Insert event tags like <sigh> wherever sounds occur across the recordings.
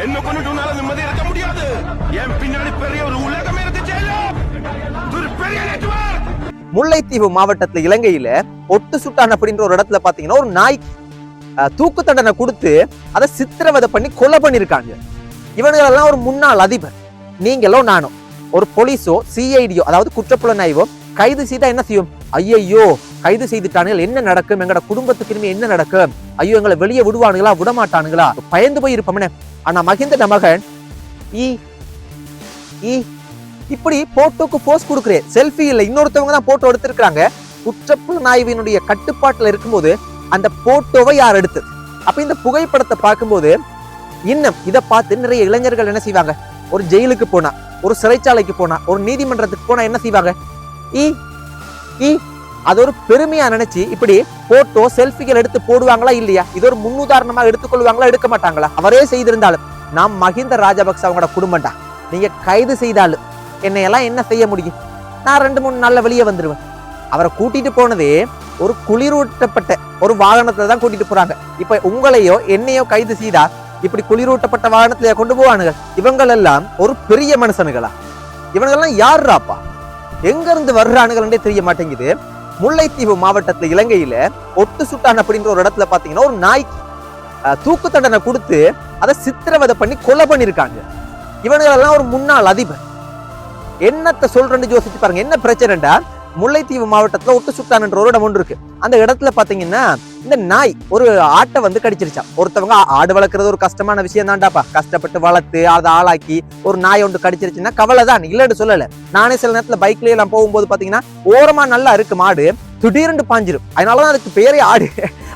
என்ன கொண்டுட்டு நிம்மதி இருக்க முடியாது. என் பின்னாடி பெரிய ஒரு உலகமே இருக்கு ஒரு பெரிய நெட்வொர்க் முல்லைத்தீவு மாவட்டத்துல இலங்கையில ஒட்டு சுட்டான் அப்படின்ற ஒரு இடத்துல பாத்தீங்கன்னா ஒரு நாய்க்கு தூக்கு தண்டனை கொடுத்து அதை சித்திரவதை பண்ணி கொலை பண்ணிருக்காங்க. இவனுங்களெல்லாம் ஒரு முன்னாள் அதிபர். நீங்களோ நானும். ஒரு போலீஸோ சிஐடியோ அதாவது குற்றப்புலனாய்வோ கைது செய்தா என்ன செய்யும்? ஐயையோ கைது செய்துட்டானுங்கள் என்ன நடக்கும்? எங்கட குடும்பத்துக்கு இனிமே என்ன நடக்கும்? ஐயோ எங்களை வெளியே விடுவானுங்களா? விடமாட்டானுங்களா? பயந்து போய் இருப்போம்னே ஆனா மகிந்த மகன் ஈ ஈ இப்படி போட்டோக்கு போஸ் கொடுக்குறேன் செல்ஃபி இல்லை இன்னொருத்தவங்க தான் போட்டோ எடுத்திருக்காங்க குற்றப்புலனாய்வினுடைய கட்டுப்பாட்டில் இருக்கும்போது அந்த போட்டோவை யார் எடுத்து அப்ப இந்த புகைப்படத்தை பார்க்கும்போது இன்னும் இதை பார்த்து நிறைய இளைஞர்கள் என்ன செய்வாங்க? ஒரு ஜெயிலுக்கு போனா ஒரு சிறைச்சாலைக்கு போனா ஒரு நீதிமன்றத்துக்கு போனா என்ன செய்வாங்க? ஈ ஈ. அது ஒரு பெருமையா நினைச்சு இப்படி போட்டோ செல்ஃபிகள் எடுத்து போடுவாங்களா இல்லையா? இது ஒரு முன்னுதாரணமாக எடுத்துக்கொள்வாங்களா எடுக்க மாட்டாங்களா? அவரே செய்திருந்தாலும் நாம் மஹிந்த ராஜபக்ச அவங்களோட குடும்பம்டா. நீங்க கைது செய்தாலும் என்னையெல்லாம் என்ன செய்ய முடியும்? நான் ரெண்டு மூணு நாள்ல வெளியே வந்துருவேன். அவரை கூட்டிட்டு போனதே ஒரு குளிரூட்டப்பட்ட ஒரு வாகனத்துல தான் கூட்டிட்டு போறாங்க. இப்ப உங்களையோ என்னையோ கைது செய்தா இப்படி குளிரூட்டப்பட்ட வாகனத்துல கொண்டு போவானுங்க. இவங்களெல்லாம் ஒரு பெரிய மனுஷனுங்களா இவனுங்கெல்லாம் யாருறாப்பா எங்க இருந்து வர்றானுங்களே தெரிய மாட்டேங்குது. முல்லைத்தீவு மாவட்டத்தில் இலங்கையில ஒட்டு சுட்டான் அப்படின்ற ஒரு இடத்துல பார்த்தீங்கன்னா ஒரு நாய்க்கு தூக்கு தண்டனை கொடுத்து அதை சித்திரவதை பண்ணி கொலை பண்ணியிருக்காங்க இவனுங்களெல்லாம் ஒரு முன்னாள் அதிபர். என்னத்த சொல்றேன்னு யோசிச்சு பாருங்க என்ன பிரச்சனைடா? முல்லைத்தீவு மாவட்டத்துல ஒட்டு சுட்டான்ன்ற ஒரு இடம் ஒன்று இருக்கு. அந்த இடத்துல பார்த்தீங்கன்னா இந்த நாய் ஒரு ஆட்டை வந்து கடிச்சிருச்சான் ஒருத்தவங்க ஆடு வளர்க்குறது ஒரு கஷ்டமான விஷயம் தான்டாப்பா கஷ்டப்பட்டு வளர்த்து அதை ஆளாக்கி ஒரு நாய் ஒன்று கடிச்சிருச்சுன்னா கவலை தான் இல்லைன்னு சொல்லலை. நானே சில நேரத்தில் பைக்ல எல்லாம் போகும்போது பார்த்தீங்கன்னா ஓரமாக நல்லா இருக்கு மாடு திடீர்னு பாஞ்சிரும். அதனால தான் அதுக்கு பேரே ஆடு.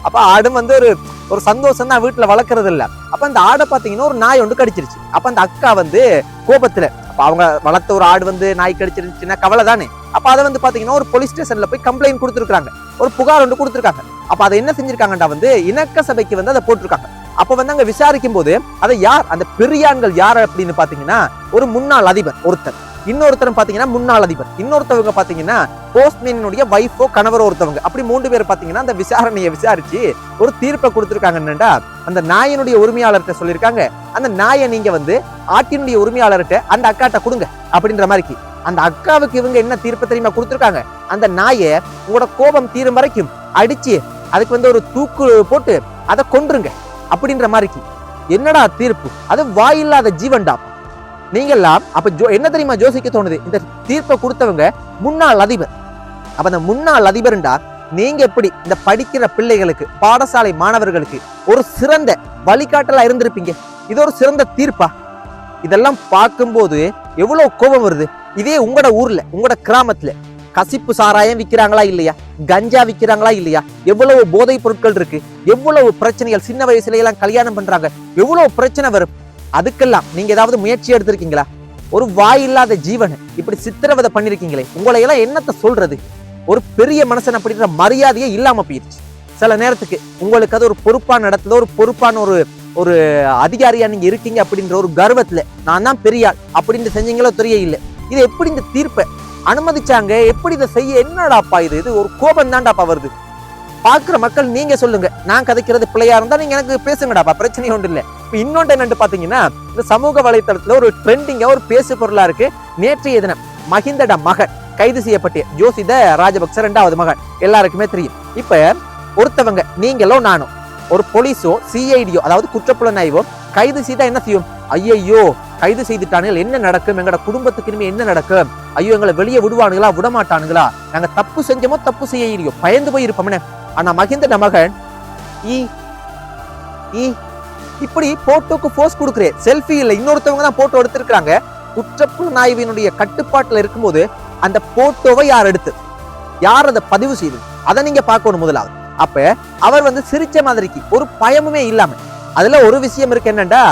அப்போ ஆடும் வந்து ஒரு ஒரு சந்தோஷம் தான் வீட்டில் வளர்க்குறது இல்லை. அப்போ அந்த ஆடை பார்த்தீங்கன்னா ஒரு நாய் ஒன்று கடிச்சிருச்சு. அப்போ அந்த அக்கா வந்து கோபத்தில் அப்போ அவங்க வளர்த்த ஒரு ஆடு வந்து நாய் கடிச்சிருந்துச்சுன்னா கவலை தானே அப்போ அதை வந்து பார்த்தீங்கன்னா ஒரு போலீஸ் ஸ்டேஷனில் போய் கம்ப்ளைண்ட் கொடுத்துருக்குறாங்க. ஒரு புகார் ஒன்று கொடுத்துருக்காங்க. அப்ப அதை என்ன செஞ்சிருக்காங்கடா வந்து இணக்க சபைக்கு வந்து அதை போட்டிருக்காங்க. அப்ப வந்து அங்க விசாரிக்கும் போது அதை யார் அந்த பெரியான்கள் யார் அப்படின்னு பாத்தீங்கன்னா ஒரு முன்னாள் அதிபர் ஒருத்தர். இன்னொருத்தரும் பாத்தீங்கன்னா முன்னாள் அதிபர். இன்னொருத்தவங்க பாத்தீங்கன்னா போஸ்ட்மேனுடைய வைஃபோ கணவரோ ஒருத்தவங்க. அப்படி மூன்று பேர் பாத்தீங்கன்னா அந்த விசாரணையை விசாரிச்சு ஒரு தீர்ப்பை கொடுத்துருக்காங்க என்னடா அந்த நாயினுடைய உரிமையாளர்கிட்ட சொல்லியிருக்காங்க. அந்த நாயை நீங்க வந்து ஆட்டினுடைய உரிமையாளர்கிட்ட அந்த அக்காட்ட கொடுங்க அப்படின்ற மாதிரிக்கு அந்த அக்காவுக்கு இவங்க என்ன தீர்ப்பு தெரியுமா கொடுத்துருக்காங்க? அந்த நாயை உங்களோட கோபம் தீரும் வரைக்கும் அடிச்சு அதுக்கு வந்து ஒரு தூக்கு போட்டு அதை கொன்றுங்க. அப்படின்ற மாதிரிக்கு. என்னடா தீர்ப்பு? அது வாயில்லாத ஜீவன்டா. நீங்கெல்லாம் அப்ப ஜோ என்ன தெரியுமா யோசிக்க தோணுது? இந்த தீர்ப்பை கொடுத்தவங்க முன்னாள் அதிபர். அப்ப அந்த முன்னாள் அதிபர்ண்டா நீங்க எப்படி இந்த படிக்கிற பிள்ளைகளுக்கு பாடசாலை மாணவர்களுக்கு ஒரு சிறந்த வழிகாட்டலா இருந்திருப்பீங்க? இது ஒரு சிறந்த தீர்ப்பா? இதெல்லாம் பார்க்கும்போது எவ்வளவு கோபம் வருது? இதே உங்களோட ஊர்ல உங்களோட கிராமத்துல கசிப்பு சாராயம் விற்கிறாங்களா இல்லையா? கஞ்சா விற்கிறாங்களா இல்லையா? எவ்வளவு போதைப் பொருட்கள் இருக்கு? எவ்வளவு பிரச்சனைகள்? சின்ன வயசுல எல்லாம் கல்யாணம் பண்றாங்க. எவ்வளவு பிரச்சனை வரும்? அதுக்கெல்லாம் நீங்க ஏதாவது முயற்சி எடுத்திருக்கீங்களா? ஒரு வாய் இல்லாத ஜீவனை இப்படி சித்திரவதை பண்ணிருக்கீங்களே. உங்களை எல்லாம் என்னத்தை சொல்றது? ஒரு பெரிய மனுஷன் அப்படின்ற மரியாதையே இல்லாம போயிருச்சு. சில நேரத்துக்கு உங்களுக்கு அது ஒரு பொறுப்பான நடத்துதோ ஒரு பொறுப்பான ஒரு ஒரு அதிகாரியா நீங்க இருக்கீங்க அப்படின்ற ஒரு கர்வத்துல நான் தான் பெரியாள் அப்படின்னு செஞ்சீங்களோ தெரிய இல்லை. இது எப்படி இந்த தீர்ப்பை அனுமதிச்சாங்க? எப்படி இதை செய்ய? என்னடாப்பா இது? இது ஒரு கோபம் தான்டாப்பா வருது. பார்க்குற மக்கள் நீங்க சொல்லுங்க. நான் கதைக்கிறது பிள்ளையா இருந்தா நீங்க எனக்கு பேசுங்கடாப்பா. பிரச்சனை ஒன்றும் இல்லை. இப்போ இன்னொன்று என்னன்னு பார்த்தீங்கன்னா இந்த சமூக வலைத்தளத்துல ஒரு ட்ரெண்டிங்கா ஒரு பேசு பொருளா இருக்கு. நேற்றைய தினம் மஹிந்தட மகன் கைது செய்யப்பட்ட ஜோசித ராஜபக்ச ரெண்டாவது மகன். எல்லாருக்குமே தெரியும். இப்ப ஒருத்தவங்க நீங்களோ நானும் ஒரு போலீஸோ சிஐடியோ அதாவது குற்றப்புலனாய்வோ கைது செய்தால் என்ன செய்யும்? ஐயையோ கைது செய்துட்டானுங்கள் என்ன நடக்கும்? எங்களோட குடும்பத்துக்கு இனிமே என்ன நடக்கும்? ஐயோ எங்களை வெளியே விடுவானுங்களா விட மாட்டானுங்களா நாங்க தப்பு செஞ்சோமோ தப்பு செய்யலையோ பயந்து போய் இருப்போம்னே ஆனா மகிந்த மகன் ஈ ஈ இப்படி போட்டோக்கு போஸ் கொடுக்குறேன் செல்ஃபி இல்ல இன்னொருத்தவங்க தான் போட்டோ எடுத்திருக்காங்க குற்றப்புலனாய்வினுடைய கட்டுப்பாட்டுல இருக்கும்போது அந்த போட்டோவை யார் எடுத்து? யார் அதை பதிவு செய்து? அதை நீங்க பார்க்கணும் முதலாவது. அப்ப அவர் வந்து சிரிச்ச மாதிரிக்கு ஒரு பயமுமே இல்லாம. அதுல ஒரு விஷயம் இருக்கு என்னண்டா?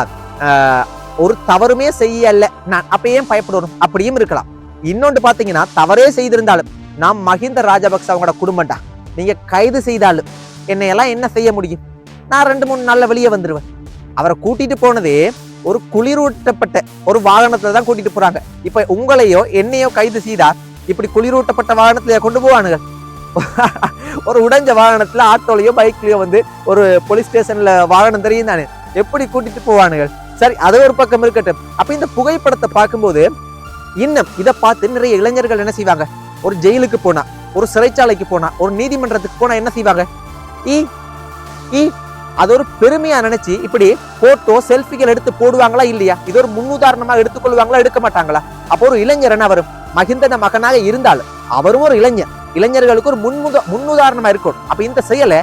ஒரு தவறுமே செய்யல. நான் அப்ப ஏன் பயப்படணும். அப்படியும் இருக்கலாம். இன்னொன்று பாத்தீங்கன்னா தவறே செய்திருந்தாலும் நாம் மஹிந்த ராஜபக்ச அவங்களோட குடும்பம்டா நீங்க கைது செய்தாலும் என்னையெல்லாம் என்ன செய்ய முடியும்? நான் ரெண்டு மூணு நாள்ல வெளியே வந்துருவேன். அவரை கூட்டிட்டு போனதே ஒரு குளிரூட்டப்பட்ட ஒரு வாகனத்துல தான் கூட்டிட்டு போறாங்க. இப்ப உங்களையோ என்னையோ கைது செய்தா இப்படி குளிரூட்டப்பட்ட வாகனத்துல கொண்டு போவானுங்க. <laughs> ஒரு உடைஞ்ச வாகனத்துல ஆட்டோலையோ பைக்லயோ வந்து ஒரு போலீஸ் ஸ்டேஷன்ல வாகனம் தெரியும் தானே? எப்படி கூட்டிட்டு போவானுங்க? சரி அது ஒரு பக்கம் இருக்கட்டும். அப்ப இந்த புகைப்படத்தை பார்க்கும்போது இன்னும் இதை பார்த்து நிறைய இளைஞர்கள் என்ன செய்வாங்க? ஒரு ஜெயிலுக்கு போனா ஒரு சிறைச்சாலைக்கு போனா ஒரு நீதிமன்றத்துக்கு போனா என்ன செய்வாங்க? ஈ ஈ அது ஒரு பெருமையா நினைச்சு இப்படி போட்டோ செல்ஃபிகள் எடுத்து போடுவாங்களா இல்லையா? இது ஒரு முன்னுதாரணமா எடுத்துக்கொள்வாங்களா எடுக்க மாட்டாங்களா? அப்போ ஒரு இளைஞர் என்ன வரும்? மகிந்தன மகனாக இருந்தாலும் அவரும் ஒரு இளைஞர். இளைஞர்களுக்கு ஒரு முன்முத முன்னுதாரணமா இருக்கணும். அப்ப இந்த செயலை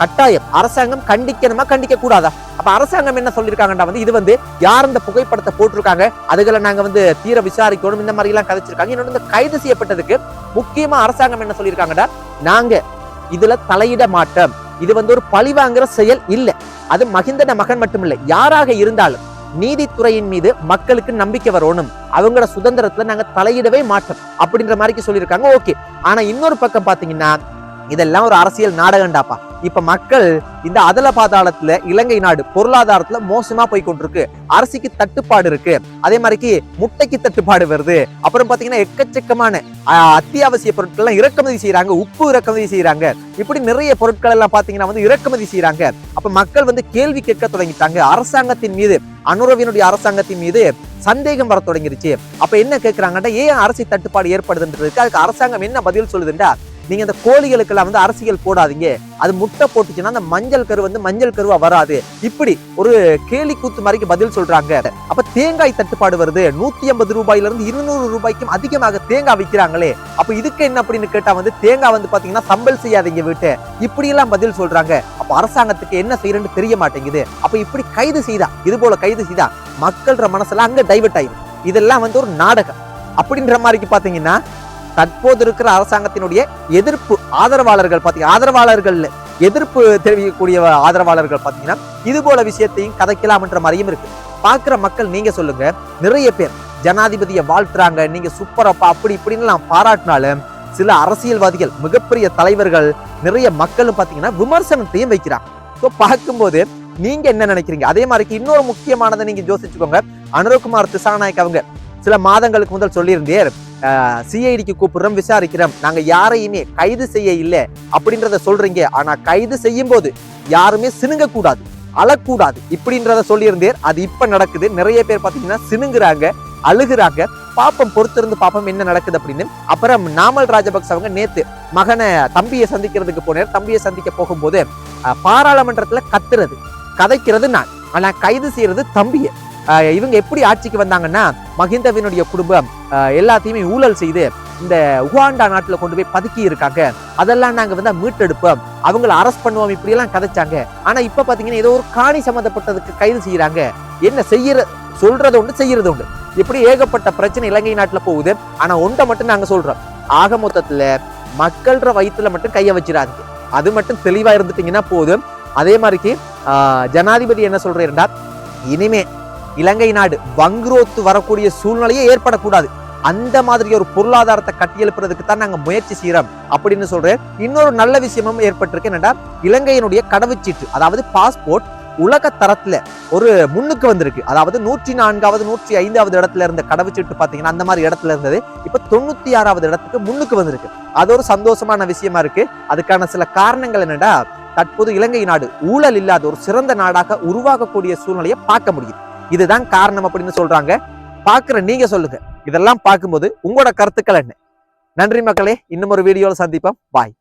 கட்டாயம். அரசாங்கம் கண்டிக்கணுமா? கண்டிக்க கூடாதா அப்ப அரசாங்கம் என்ன சொல்லியிருக்காங்கடா வந்து இது வந்து யார் இந்த புகைப்படத்தை போட்டிருக்காங்க? அதுகளை நாங்க வந்து தீர விசாரிக்கணும் இந்த மாதிரி எல்லாம் கதைச்சிருக்காங்க. இன்னொன்று இந்த கைது செய்யப்பட்டதுக்கு முக்கியமா அரசாங்கம் என்ன சொல்லியிருக்காங்கடா நாங்க இதுல தலையிட மாட்டோம். இது வந்து ஒரு பழிவாங்குற செயல் இல்ல. அது மகிந்தன மகன் மட்டும் இல்ல யாராக இருந்தாலும் நீதித்துறையின் மீது மக்களுக்கு நம்பிக்கை வரணும். அவங்களோட சுதந்திரத்துல நாங்க தலையிடவே மாட்டோம். அப்படின்ற மாதிரி சொல்லியிருக்காங்க ஓகே. ஆனா இன்னொரு பக்கம் பாத்தீங்கன்னா இதெல்லாம் ஒரு அரசியல் நாடகண்டாப்பா இப்ப மக்கள் இந்த அதல பாதாளத்துல இலங்கை நாடு பொருளாதாரத்துல மோசமா போய் கொண்டிருக்கு அரிசிக்கு தட்டுப்பாடு இருக்கு. அதே மாதிரிக்கு முட்டைக்கு தட்டுப்பாடு வருது. அப்புறம் பாத்தீங்கன்னா எக்கச்சக்கமான அத்தியாவசிய பொருட்கள் எல்லாம் இறக்குமதி செய்யறாங்க உப்பு இறக்குமதி செய்யறாங்க இப்படி நிறைய பொருட்கள் எல்லாம் பாத்தீங்கன்னா வந்து இறக்குமதி செய்யறாங்க அப்ப மக்கள் வந்து கேள்வி கேட்க தொடங்கிட்டாங்க. அரசாங்கத்தின் மீது அனுரவினுடைய அரசாங்கத்தின் மீது சந்தேகம் வர தொடங்கிருச்சு. அப்ப என்ன கேட்கிறாங்கன்னா ஏன் அரசு தட்டுப்பாடு ஏற்படுதுன்றதுக்கு அதுக்கு அரசாங்கம் என்ன பதில் சொல்லுதுண்டா? நீங்க இந்த கோழிகளுக்கெல்லாம் வந்து அரசியல் போடாதீங்க. அது முட்டை போட்டுச்சுன்னா அந்த மஞ்சள் கரு வந்து மஞ்சள் கருவா வராது. இப்படி ஒரு கேலி கூத்து மாதிரிக்கு பதில் சொல்றாங்க. அப்ப தேங்காய் தட்டுப்பாடு வருது. நூத்தி ஐம்பது ரூபாயில இருந்து இருநூறு ரூபாய்க்கும் அதிகமாக தேங்காய் விற்கிறாங்களே அப்ப இதுக்கு என்ன அப்படின்னு கேட்டா வந்து தேங்காய் வந்து பாத்தீங்கன்னா சம்பல் செய்யாதீங்க வீட்டு. இப்படி எல்லாம் பதில் சொல்றாங்க. அப்ப அரசாங்கத்துக்கு என்ன செய்யறன்னு தெரிய மாட்டேங்குது. அப்ப இப்படி கைது செய்தா இது போல கைது செய்தா மக்கள்ற மனசுல அங்க டைவர்ட் ஆயிடும் இதெல்லாம் வந்து ஒரு நாடகம். அப்படின்ற மாதிரிக்கு பாத்தீங்கன்னா தற்போது இருக்கிற அரசாங்கத்தினுடைய எதிர்ப்பு ஆதரவாளர்கள் பார்த்தீங்கன்னா ஆதரவாளர்கள் எதிர்ப்பு தெரிவிக்கக்கூடிய ஆதரவாளர்கள் பாத்தீங்கன்னா இது போல விஷயத்தையும் கதைக்கலாம் என்ற மாதிரியும் இருக்கு. பாக்குற மக்கள் நீங்க சொல்லுங்க. நிறைய பேர் ஜனாதிபதியை வாழ்த்துறாங்க. நீங்க சூப்பரப்பா அப்படி இப்படின்னு நான் பாராட்டினாலும் சில அரசியல்வாதிகள் மிகப்பெரிய தலைவர்கள் நிறைய மக்களும் பாத்தீங்கன்னா விமர்சனத்தையும் வைக்கிறாங்க. ஸோ பார்க்கும்போது நீங்க என்ன நினைக்கிறீங்க? அதே மாதிரி இன்னொரு முக்கியமானதை நீங்க யோசிச்சுக்கோங்க. அனுரகுமார் திசாநாயக் அவங்க சில மாதங்களுக்கு முதல் சொல்லியிருந்தேர் சிஐடிக்கு கூப்பிடுறோம் விசாரிக்கிறோம். நாங்க யாரையுமே கைது செய்ய இல்லை அப்படின்றத சொல்றீங்க. ஆனா கைது செய்யும் போது யாருமே சினுங்க கூடாது அழக்கூடாது இப்படின்றத சொல்லியிருந்தேர் அது இப்ப நடக்குது. நிறைய பேர் பாத்தீங்கன்னா சினுங்குறாங்க அழுகுறாங்க. பாப்பம் பொறுத்திருந்து பாப்பம் என்ன நடக்குது அப்படின்னு. அப்புறம் நாமல் ராஜபக்ச அவங்க நேத்து மகனை தம்பியை சந்திக்கிறதுக்கு போனார் தம்பியை சந்திக்க போகும்போது பாராளுமன்றத்துல கத்துறது கதைக்கிறது நான். ஆனா கைது செய்யறது தம்பியை. இவங்க எப்படி ஆட்சிக்கு வந்தாங்கன்னா மஹிந்தவினுடைய குடும்பம் எல்லாத்தையுமே ஊழல் செய்து இந்த உகாண்டா நாட்டில் கொண்டு போய் பதுக்கி இருக்காங்க. அதெல்லாம் நாங்கள் வந்து மீட்டெடுப்போம். அவங்கள அரெஸ்ட் பண்ணுவோம் இப்படியெல்லாம் கதைச்சாங்க. ஆனால் இப்போ பார்த்தீங்கன்னா ஏதோ ஒரு காணி சம்மந்தப்பட்டதுக்கு கைது செய்கிறாங்க என்ன செய்யற சொல்றது உண்டு செய்யறது உண்டு. இப்படி ஏகப்பட்ட பிரச்சனை இலங்கை நாட்டில் போகுது. ஆனால் ஒன்றை மட்டும் நாங்கள் சொல்றோம். ஆக மொத்தத்தில் மக்கள்ற வயிற்றுல மட்டும் கையை வச்சிடாதீங்க. அது மட்டும் தெளிவாக இருந்துட்டீங்கன்னா போதும். அதே மாதிரிக்கு ஜனாதிபதி என்ன சொல்றேன்டா இனிமே இலங்கை நாடு வங்குரோத்து வரக்கூடிய சூழ்நிலையே ஏற்படக்கூடாது. அந்த மாதிரி ஒரு பொருளாதாரத்தை கட்டியெழுப்புறதுக்கு தான் நாங்கள் முயற்சி செய்கிறோம் அப்படின்னு சொல்றேன். இன்னொரு நல்ல விஷயமும் ஏற்பட்டிருக்கு என்னடா இலங்கையினுடைய கடவுச்சீட்டு அதாவது பாஸ்போர்ட் உலக தரத்துல ஒரு முன்னுக்கு வந்திருக்கு. அதாவது நூற்றி நான்காவது நூற்றி ஐந்தாவது இடத்துல இருந்த கடவுச்சீட்டு பாத்தீங்கன்னா அந்த மாதிரி இடத்துல இருந்தது. இப்ப தொண்ணூத்தி ஆறாவது இடத்துக்கு முன்னுக்கு வந்திருக்கு. அது ஒரு சந்தோஷமான விஷயமா இருக்கு. அதுக்கான சில காரணங்கள் என்னடா தற்போது இலங்கை நாடு ஊழல் இல்லாத ஒரு சிறந்த நாடாக உருவாகக்கூடிய சூழ்நிலையை பார்க்க முடியுது. இதுதான் காரணம் அப்படின்னு சொல்றாங்க. பாக்குற நீங்க சொல்லுங்க. இதெல்லாம் பார்க்கும்போது உங்களோட கருத்துக்கள் என்ன? நன்றி மக்களே. இன்னும் ஒரு வீடியோவில் சந்திப்போம். பாய்